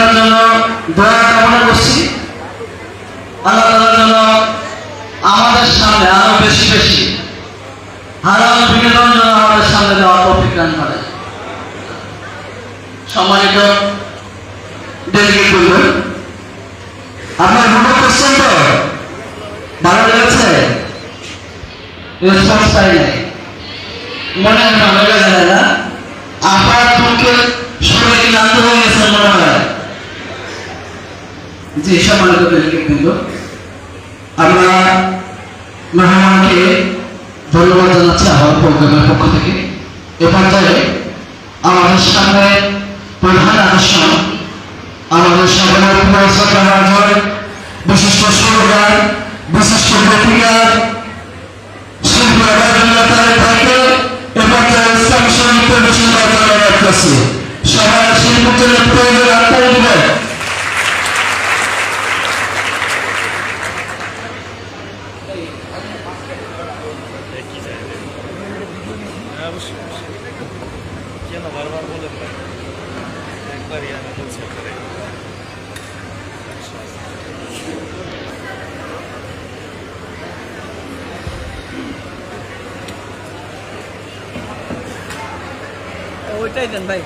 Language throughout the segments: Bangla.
বিনোদনের জন্য দয়া কামনা করছি। আল্লাহ তাআলার জন্য আমাদের সামনে আরও বেশি বেশি হারাম বিনোদন যেন আমাদের সামনে দেওয়ার দান করে। সম্মানিত ডেলিগেট বলবেন আপনার ভ্রমণ করছেন তো? ভালো লেগেছে? রেসপন্স পাই নাই। মনে হয় ভালো লেগে না। আপনার দুঃখে শরীরে ক্লান্ত হয়ে গেছে মনে হয়? জি সম্মানিত ধন্যবাদ জানাচ্ছি আমার প্রোগ্রামের পক্ষ থেকে। এ পর্যায়ে আমাদের সামনে প্রধান আকর্ষণ, আমাদের সকলের রাজন বিশিষ্ট সুরগার বিশিষ্ট ব্যক্তিকার শিল্পী আবাদুল্লাহ তারেক অবশ্যই অবশ্যই কেন বারবার বলেন না একবারই আমি বলছি আপনারে ওইটাই দেন ভাই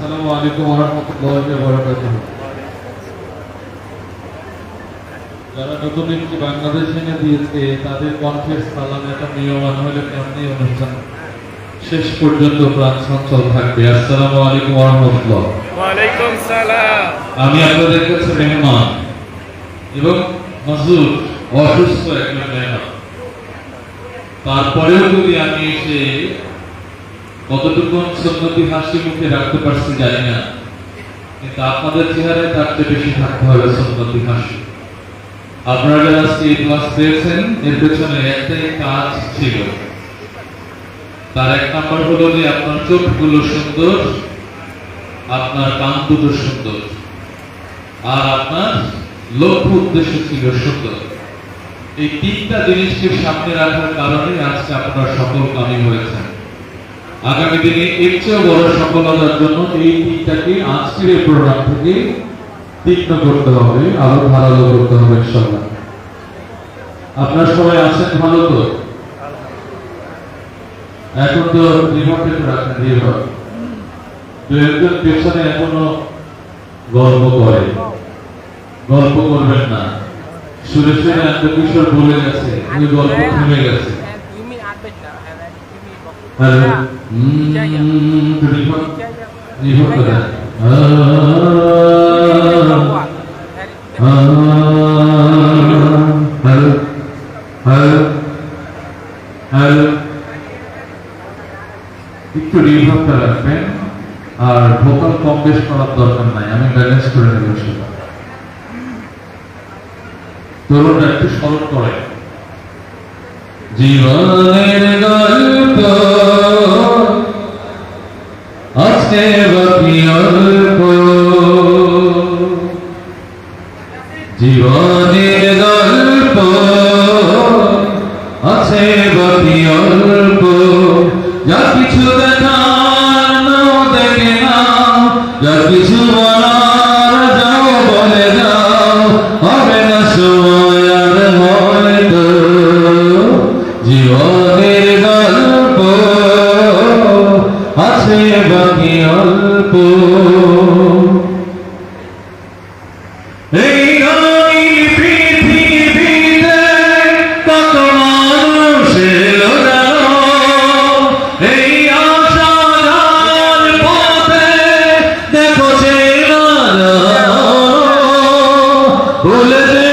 আসসালামু আলাইকুম রহমতুল্লাহ বরকাতুহ যারা নতুন একটি বাংলাদেশ এনে দিয়েছে তাদের কণ্ঠের সালাম একটা নিয়মান হলে কেমনি অনুষ্ঠান শেষ পর্যন্ত প্রাণ সঞ্চল থাকবে। আসসালামু আলাইকুম রহমতুল্লাহ ওয়ালাইকুম সালাম। আমি আপনাদের কাছে মেহমান এবং হজুর অসুস্থ একজন মেহমান। তারপরেও যদি আমি এসে কতটুকু সন্নতি হাসি মুখে রাখতে পারছি জানি না। কিন্তু আপনাদের চেহারায় তার চেয়ে বেশি থাকতে হবে সন্নতি হাসি। আপনারা এই ক্লাস পেয়েছেন, এর পেছনে একটাই কাজ ছিল। তার এক নাম্বার হলো যে আপনার চোখগুলো সুন্দর, আপনার কান দুটো সুন্দর, আর আপনার লক্ষ্য উদ্দেশ্য ছিল সুন্দর। এই তিনটা জিনিসকে সামনে রাখার কারণে আজকে আপনার সফল কামি হয়েছেন আগামী দিনে এর চেয়ে বড় সফলতার জন্য এই তিনটাকে আজকের প্রোগ্রাম থেকে তীক্ষ্ণ করতে হবে, আরও ধারালো করতে হবে ইনশাল্লাহ আপনার সবাই আছেন ভালো তো? এখন তো রিমোটে রাখেন দু একজন পেছনে এখনও গল্প করে। গল্প করবেন না। সুরে সুরে এত কিশোর বলে গেছে গল্প থেমে গেছে তুমি আটবেন না হ্যাঁ তুমি হ্যালো রিমোট রিমোট করে হ্যালো হ্যালো হ্যালো একটু রিভাবটা রাখবেন আর ভোকাল কম বেশ করার দরকার নাই আমি ব্যালেন্স করে নেব সেটা তরুণরা একটু স্মরণ করে জীবনের গল্প। আজকে বাকি অল্প। জীবনের গল্প। আছে বাকি অল্প। যা কিছু দেখার দেখে নাও। যা কিছু বলার, যাও বলে যাও। হবে না সময়। অল্প এই পৃথিবীতে কত মানুষ এলো? এই আশার পথে দেখো জানো। ভুলে